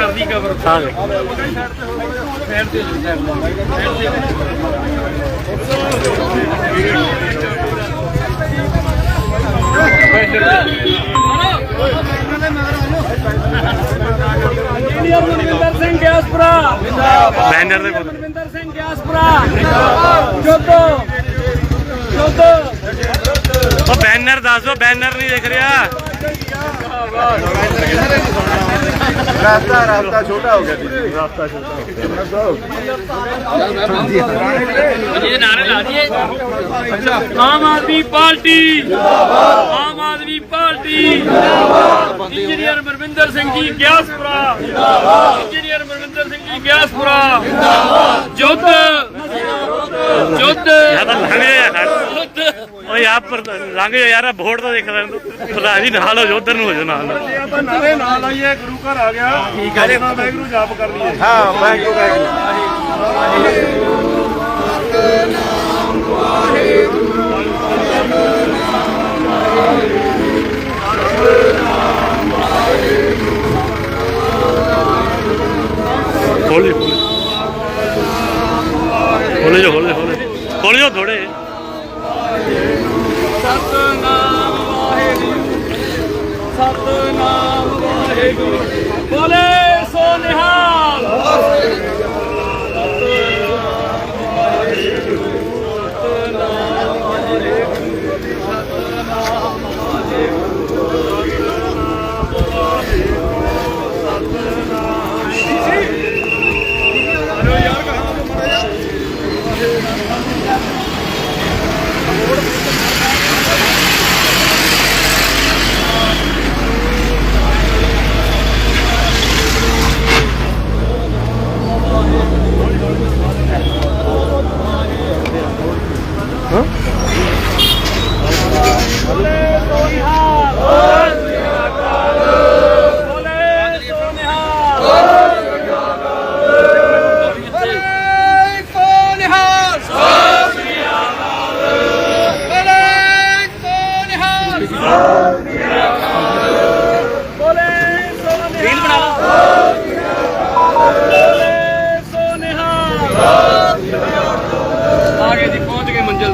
ਕਰਦੀ ਕਵਰ ਹਾਂ ਦੇਖ ਸਾਈਡ ਤੇ ਸਾਈਡ ਤੇ ਇੰਜੀਨੀਅਰ ਮਨਵਿੰਦਰ ਸਿੰਘ ਗਿਆਸਪੁਰਾ ਬੈਨਰ ਦੇ ਮਨਵਿੰਦਰ ਸਿੰਘ ਗਿਆਸਪੁਰਾ ਜੋਦੋ ਜੋਦੋ ਉਹ ਬੈਨਰ ਦੱਸ ਦਿਓ ਬੈਨਰ ਨਹੀਂ ਦਿਖ ਰਿਹਾ। ਰਾਸਤਾ ਰਾਸਤਾ ਛੋਟਾ ਹੋ ਗਿਆ ਜੀ ਰਾਸਤਾ ਇਹ ਨਾਰੇ ਲਾ ਦਈਏ ਆਮ ਆਦਮੀ ਪਾਰਟੀ ਜਿੰਦਾਬਾਦ ਆਮ ਆਦਮੀ ਪਾਰਟੀ ਜਿੰਦਾਬਾਦ ਇੰਜੀਨੀਅਰ ਮਰਵਿੰਦਰ ਸਿੰਘ ਜੀ ਗਿਆਸਪੁਰਾ ਜਿੰਦਾਬਾਦ ਇੰਜੀਨੀਅਰ ਮਰਵਿੰਦਰ ਸਿੰਘ ਜੀ ਗਿਆਸਪੁਰਾ ਜਿੰਦਾਬਾਦ ਜੁੱਧ ਜੁੱਧ ਯਾਰ ਤਾਂ ਲੰਘ ਜਾ ਜੁੱਧ ਓਏ ਆਪ ਪਰ ਲੰਘ ਜਾ ਯਾਰ ਵੋਟ ਤਾਂ ਦੇਖ ਲੈਣ ਪਤਾ ਜੀ ਨਾਲ ਹੋ ਜਾ ਉਧਰ ਨੂੰ ਹੋ ਜਾ ਨਾਲ। ਆਪਾਂ ਨਾਰੇ ਨਾਲ ਆਈਏ ਗੁਰੂ ਘਰ ਆ ਗਿਆ। ਠੀਕ ਹੈ ਨਾ ਵੈਗਰੂ ਜਾਪ ਕਰ ਲਈਏ। ਹਾਂ ਸਤਨਾਮ ਵਾਹਿਗੁਰੂ। ਬੋਲੇ ਸੋ ਨਿਹਾਲ। ਬੋਲੇ ਸੋ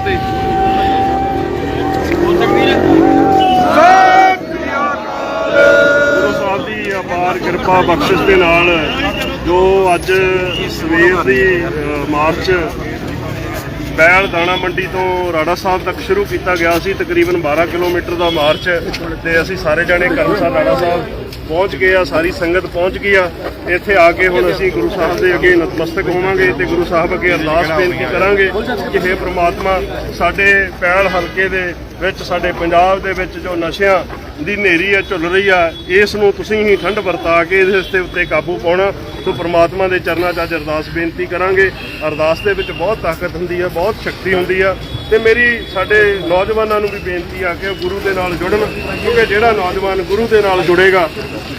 ਤੇ। ਹੋ ਸਕਦੀ ਹੈ ਗੁਰੂ ਸਾਹਿਬ ਦੀ ਅਪਾਰ ਕਿਰਪਾ ਬਖਸ਼ਿਸ਼ ਦੇ ਨਾਲ ਜੋ ਅੱਜ ਸਵੇਰ ਦੀ ਮਾਰਚ ਬੈਲ ਦਾਣਾ ਮੰਡੀ ਤੋਂ ਰਾੜਾ ਸਾਹਿਬ ਤੱਕ ਸ਼ੁਰੂ ਕੀਤਾ ਗਿਆ ਸੀ, ਤਕਰੀਬਨ 12 ਕਿਲੋਮੀਟਰ ਦਾ ਮਾਰਚ ਤੇ ਅਸੀਂ ਸਾਰੇ ਜਾਣੇ ਕਰਮਸਰ ਰਾੜਾ ਸਾਹਿਬ ਪਹੁੰਚ ਗਏ ਆ, ਸਾਰੀ ਸੰਗਤ ਪਹੁੰਚ ਗਈ ਆ। ਇੱਥੇ ਆ ਕੇ ਹੁਣ ਅਸੀਂ ਗੁਰੂ ਸਾਹਿਬ ਦੇ ਅੱਗੇ ਨਤਮਸਤਕ ਹੋਵਾਂਗੇ ਤੇ ਗੁਰੂ ਸਾਹਿਬ ਅੱਗੇ ਅਰਦਾਸ ਬੇਨਤੀ ਕਰਾਂਗੇ ਕਿ हे ਪ੍ਰਮਾਤਮਾ, ਸਾਡੇ ਪੈਲ ਹਲਕੇ ਦੇ ਵਿੱਚ, ਸਾਡੇ ਪੰਜਾਬ ਦੇ ਵਿੱਚ ਜੋ ਨਸ਼ਿਆਂ ਦੀ ਨੇਰੀ ਆ, ਝੁੱਲ ਰਹੀ ਆ, ਇਸ ਨੂੰ ਤੁਸੀਂ ਹੀ ਠੰਡ ਵਰਤਾ ਕੇ ਇਸ ਦੇ ਉੱਤੇ ਕਾਬੂ ਪਾਉਣਾ। ਸੋ ਪ੍ਰਮਾਤਮਾ ਦੇ ਚਰਨਾਂ 'ਚ ਅੱਜ ਅਰਦਾਸ ਬੇਨਤੀ ਕਰਾਂਗੇ। ਅਰਦਾਸ ਦੇ ਵਿੱਚ ਬਹੁਤ ਤਾਕਤ ਹੁੰਦੀ ਆ, ਬਹੁਤ ਸ਼ਕਤੀ ਹੁੰਦੀ ਆ। ਤੇ ਮੇਰੀ, ਸਾਡੇ ਨੌਜਵਾਨਾਂ ਨੂੰ ਵੀ ਬੇਨਤੀ ਆ ਕਿ ਉਹ ਗੁਰੂ ਦੇ ਨਾਲ ਜੁੜਨ, ਕਿਉਂਕਿ ਜਿਹੜਾ ਨੌਜਵਾਨ ਗੁਰੂ ਦੇ ਨਾਲ ਜੁੜੇਗਾ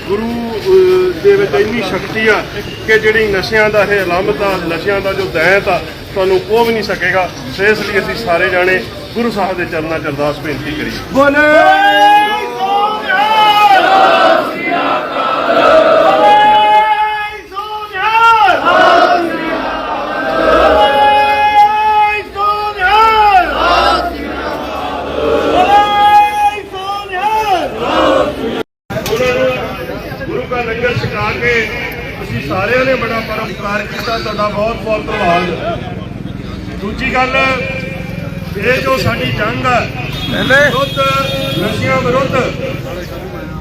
ਗੁਰੂ ਦੇ ਵਿੱਚ ਇੰਨੀ ਸ਼ਕਤੀ ਆ ਕਿ ਜਿਹੜੀ ਨਸ਼ਿਆਂ ਦਾ ਇਹ ਅਲਮਤ ਆ, ਨਸ਼ਿਆਂ ਦਾ ਜੋ ਦੈਂਤ ਆ, ਤੁਹਾਨੂੰ ਕੋ ਵੀ ਨਹੀਂ ਸਕੇਗਾ। ਸੋ ਇਸ ਲਈ ਅਸੀਂ ਸਾਰੇ ਜਾਣੇ ਗੁਰੂ ਸਾਹਿਬ ਦੇ ਚਰਨਾਂ 'ਚ ਅਰਦਾਸ ਬੇਨਤੀ ਕਰੀਏ। ਗੁਰੂ ਛਕਾ ਕੇ ਤੁਸੀਂ ਸਾਰਿਆਂ ਨੇ ਬੜਾ ਪਰਮਕਾਰ ਕੀਤਾ ਤੁਹਾਡਾ ਬਹੁਤ ਬਹੁਤ ਧੰਨਵਾਦ। ਦੂਜੀ ਗੱਲ ਇਹ ਜੋ ਸਾਡੀ ਜੰਗ ਹੈ ਵਿਰੁੱਧ ਨਸ਼ਿਆਂ ਵਿਰੁੱਧ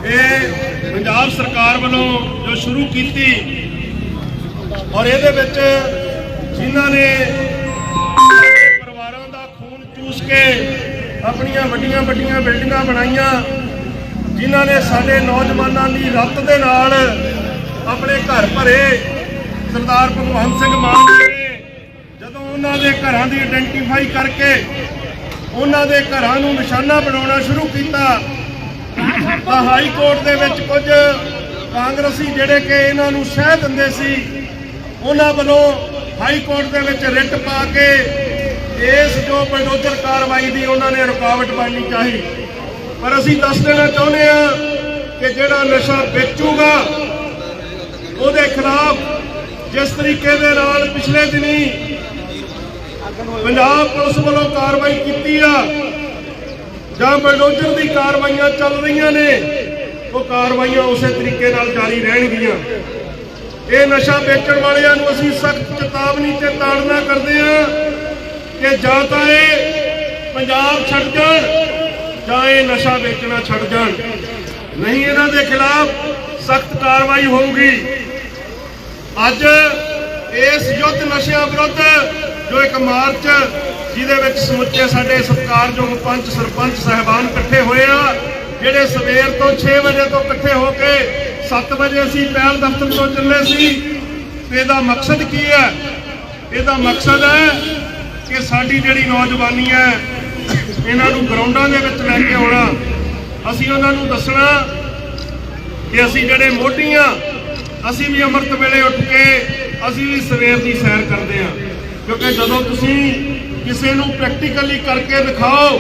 ਇਹ ਪੰਜਾਬ ਸਰਕਾਰ ਵੱਲੋਂ ਜੋ ਸ਼ੁਰੂ ਕੀਤੀ ਔਰ ਇਹਦੇ ਵਿੱਚ ਜਿਨ੍ਹਾਂ ਨੇ ਪਰਿਵਾਰਾਂ ਦਾ ਖੂਨ ਚੂਸ ਕੇ ਆਪਣੀਆਂ ਵੱਡੀਆਂ ਵੱਡੀਆਂ ਬਿਲਡਿੰਗਾਂ ਬਣਾਈਆਂ ਜਿਨ੍ਹਾਂ ਨੇ ਸਾਡੇ ਨੌਜਵਾਨਾਂ ਦੀ ਰੱਤ ਦੇ ਨਾਲ ਆਪਣੇ ਘਰ ਭਰੇ ਸਰਦਾਰ ਭਗਵੰਤ ਸਿੰਘ ਮਾਨ ਜੀ ਨੇ ਜਦੋਂ ਉਹਨਾਂ ਦੇ ਘਰਾਂ ਦੀ ਆਇਡੈਂਟੀਫਾਈ ਕਰਕੇ ਉਹਨਾਂ ਦੇ ਘਰਾਂ ਨੂੰ ਨਿਸ਼ਾਨਾ ਬਣਾਉਣਾ ਸ਼ੁਰੂ ਕੀਤਾ, ਤਾਂ ਹਾਈ ਕੋਰਟ ਦੇ ਵਿੱਚ ਕੁਝ ਕਾਂਗਰਸੀ ਜਿਹੜੇ ਕਿ ਇਹਨਾਂ ਨੂੰ ਸਹਿ ਦਿੰਦੇ ਸੀ, ਉਹਨਾਂ ਵੱਲੋਂ ਹਾਈ ਕੋਰਟ ਦੇ ਵਿੱਚ ਰਿਟ ਪਾ ਕੇ ਇਸ ਜੋ ਬਲਡੋਜ਼ਰ ਕਾਰਵਾਈ ਦੀ ਉਹਨਾਂ ਨੇ ਰੁਕਾਵਟ ਬਣਨੀ ਚਾਹੀ। ਪਰ ਅਸੀਂ ਦੱਸ ਦੇਣਾ ਚਾਹੁੰਦੇ ਆ ਕਿ ਜਿਹੜਾ ਨਸ਼ਾ ਵੇਚੂਗਾ ਉਹਦੇ ਖਿਲਾਫ ਜਿਸ ਤਰੀਕੇ ਦੇ ਨਾਲ ਪਿਛਲੇ ਦਿਨੀ ਪੰਜਾਬ ਪੁਲਿਸ ਵੱਲੋਂ ਕਾਰਵਾਈ ਕੀਤੀ ਆ, ਜਾਂ ਬਲਡੋਜ਼ਰ ਦੀ ਕਾਰਵਾਈਆਂ ਚੱਲ ਰਹੀਆਂ ਨੇ, ਉਹ ਕਾਰਵਾਈਆਂ ਉਸੇ ਤਰੀਕੇ ਨਾਲ ਜਾਰੀ ਰਹਿਣਗੀਆਂ। ਇਹ ਨਸ਼ਾ ਵੇਚਣ ਵਾਲਿਆਂ ਨੂੰ ਅਸੀਂ ਸਖਤ ਚੇਤਾਵਨੀ ਤੇ ਤਾੜਨਾ ਕਰਦੇ ਹਾਂ ਕਿ ਜਾਂ ਤਾਂ ਇਹ ਪੰਜਾਬ ਛੱਡ ਜਾਣ, ਜਾਂ ਇਹ ਨਸ਼ਾ ਵੇਚਣਾ ਛੱਡ ਜਾਣ। ਨਹੀਂ, ਇਹਨਾਂ ਦੇ ਖਿਲਾਫ ਸਖਤ ਕਾਰਵਾਈ ਹੋਊਗੀ। ਅੱਜ ਇਸ ਯੁੱਧ ਨਸ਼ਿਆਂ ਵਿਰੁੱਧ ਜੋ ਇੱਕ ਮਾਰਚ, ਜਿਹਦੇ ਵਿੱਚ ਸਮੁੱਚੇ ਸਾਡੇ ਸਤਿਕਾਰਯੋਗ ਪੰਚ ਸਰਪੰਚ ਸਹਿਬਾਨ ਇਕੱਠੇ ਹੋਏ ਆ, ਜਿਹੜੇ ਸਵੇਰ ਤੋਂ 6 ਵਜੇ ਤੋਂ ਇਕੱਠੇ ਹੋ ਕੇ 7 ਵਜੇ ਅਸੀਂ ਪਹਿਲ ਦਫ਼ਤਰ ਤੋਂ ਚੱਲੇ ਸੀ ਤੇ ਇਹਦਾ ਮਕਸਦ ਕੀ ਹੈ? ਇਹਦਾ ਮਕਸਦ ਹੈ ਕਿ ਸਾਡੀ ਜਿਹੜੀ ਨੌਜਵਾਨੀ ਹੈ, ਇਹਨਾਂ ਨੂੰ ਗਰਾਊਂਡਾਂ ਦੇ ਵਿੱਚ ਲੈ ਕੇ ਆਉਣਾ। ਅਸੀਂ ਉਹਨਾਂ ਨੂੰ ਦੱਸਣਾ ਕਿ ਅਸੀਂ ਜਿਹੜੇ ਮੋਢੀਆਂ ਅਸੀਂ ਵੀ ਅੰਮ੍ਰਿਤ ਵੇਲੇ ਉੱਠ ਕੇ ਅਸੀਂ ਵੀ ਸਵੇਰ ਦੀ ਸੈਰ ਕਰਦੇ ਹਾਂ ਕਿਉਂਕਿ ਜਦੋਂ ਤੁਸੀਂ ਕਿਸੇ ਨੂੰ ਪ੍ਰੈਕਟੀਕਲੀ ਕਰਕੇ ਦਿਖਾਓ,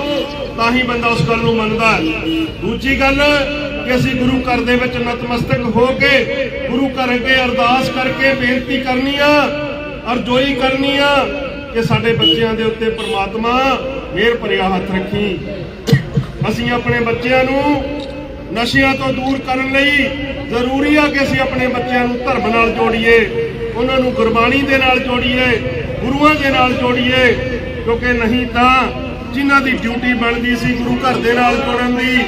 ਤਾਂ ਹੀ ਬੰਦਾ ਉਸ ਗੱਲ ਨੂੰ ਮੰਨਦਾ ਦੂਜੀ ਗੱਲ, ਕਿ ਅਸੀਂ ਗੁਰੂ ਘਰ ਦੇ ਵਿੱਚ ਨਤਮਸਤਕ ਹੋ ਕੇ, ਗੁਰੂ ਘਰ ਅੱਗੇ ਅਰਦਾਸ ਕਰਕੇ ਬੇਨਤੀ ਕਰਨੀ ਆ ਅਰਜ਼ੋਈ ਕਰਨੀ ਆ, ਕਿ ਸਾਡੇ ਬੱਚਿਆਂ ਦੇ ਉੱਤੇ ਪ੍ਰਮਾਤਮਾ ਮਿਹਰ ਭਰਿਆ ਹੱਥ ਰੱਖੀ। ਅਸੀਂ ਆਪਣੇ ਬੱਚਿਆਂ ਨੂੰ ਨਸ਼ਿਆਂ ਤੋਂ ਦੂਰ ਕਰਨ ਲਈ ਜ਼ਰੂਰੀ ਆ ਕਿ ਅਸੀਂ ਆਪਣੇ ਬੱਚਿਆਂ ਨੂੰ ਧਰਮ ਨਾਲ ਜੋੜੀਏ, ਉਹਨਾਂ ਨੂੰ ਗੁਰਬਾਣੀ ਦੇ ਨਾਲ ਜੋੜੀਏ, ਗੁਰੂਆਂ ਦੇ ਨਾਲ ਜੋੜੀਏ, ਕਿਉਂਕਿ ਨਹੀਂ ਤਾਂ ਜਿਨ੍ਹਾਂ ਦੀ ਡਿਊਟੀ ਬਣਦੀ ਸੀ ਗੁਰੂ ਘਰ ਦੇ ਨਾਲ ਜੋੜਨ ਦੀ,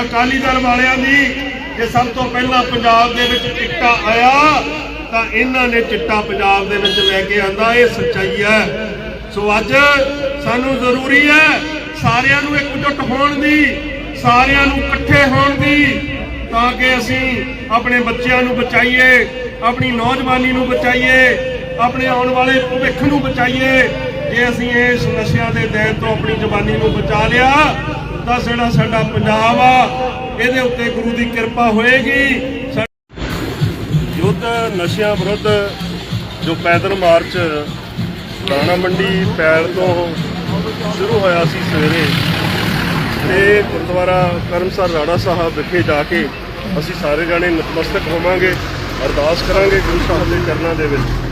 ਅਕਾਲੀ ਦਲ ਵਾਲਿਆਂ ਦੀ ਕਿ ਸਭ ਤੋਂ ਪਹਿਲਾਂ ਪੰਜਾਬ ਦੇ ਵਿੱਚ ਚਿੱਟਾ ਆਇਆ, ਤਾਂ ਇਹਨਾਂ ਨੇ ਚਿੱਟਾ ਪੰਜਾਬ ਦੇ ਵਿੱਚ ਲੈ ਕੇ ਆਂਦਾ, ਇਹ ਸੱਚਾਈ ਹੈ। ਸੋ ਅੱਜ ਸਾਨੂੰ ਜ਼ਰੂਰੀ ਹੈ ਸਾਰਿਆਂ ਨੂੰ ਇੱਕਜੁੱਟ ਹੋਣ ਦੀ ਸਾਰਿਆਂ ਨੂੰ ਇਕੱਠੇ ਹੋਣ ਦੀ, ਤਾਂ ਕਿ ਅਸੀਂ ਆਪਣੇ ਬੱਚਿਆਂ ਨੂੰ ਬਚਾਈਏ, ਆਪਣੀ ਨੌਜਵਾਨੀ ਨੂੰ ਬਚਾਈਏ, ਆਪਣੇ ਆਉਣ ਵਾਲੇ ਭਵਿੱਖ ਨੂੰ ਬਚਾਈਏ। ਜੇ ਅਸੀਂ ਇਸ ਨਸ਼ਿਆਂ ਦੇ ਦੈਨ ਤੋਂ ਆਪਣੀ ਜਵਾਨੀ ਨੂੰ ਬਚਾ ਲਿਆ, ਤਾਂ ਜਿਹੜਾ ਸਾਡਾ ਪੰਜਾਬ ਆ, ਇਹਦੇ ਉੱਤੇ ਗੁਰੂ ਦੀ ਕਿਰਪਾ ਹੋਏਗੀ। ਯੁੱਧ ਨਸ਼ਿਆਂ ਵਿਰੁੱਧ ਜੋ ਪੈਦਲ ਮਾਰਚ ਦਾਣਾ ਮੰਡੀ ਪੈਲ ਤੋਂ ਸ਼ੁਰੂ ਹੋਇਆ ਸੀ ਸਵੇਰੇ ਤੇ ਗੁਰਦੁਆਰਾ ਕਰਮਸਰ ਰਾੜਾ ਸਾਹਿਬ ਵਿਖੇ ਜਾ ਕੇ ਅਸੀਂ ਸਾਰੇ ਜਾਣੇ ਨਤਮਸਤਕ ਹੋਵਾਂਗੇ, ਅਰਦਾਸ ਕਰਾਂਗੇ ਗੁਰੂ ਸਾਹਿਬ ਦੇ ਚਰਨਾਂ ਦੇ ਵਿੱਚ।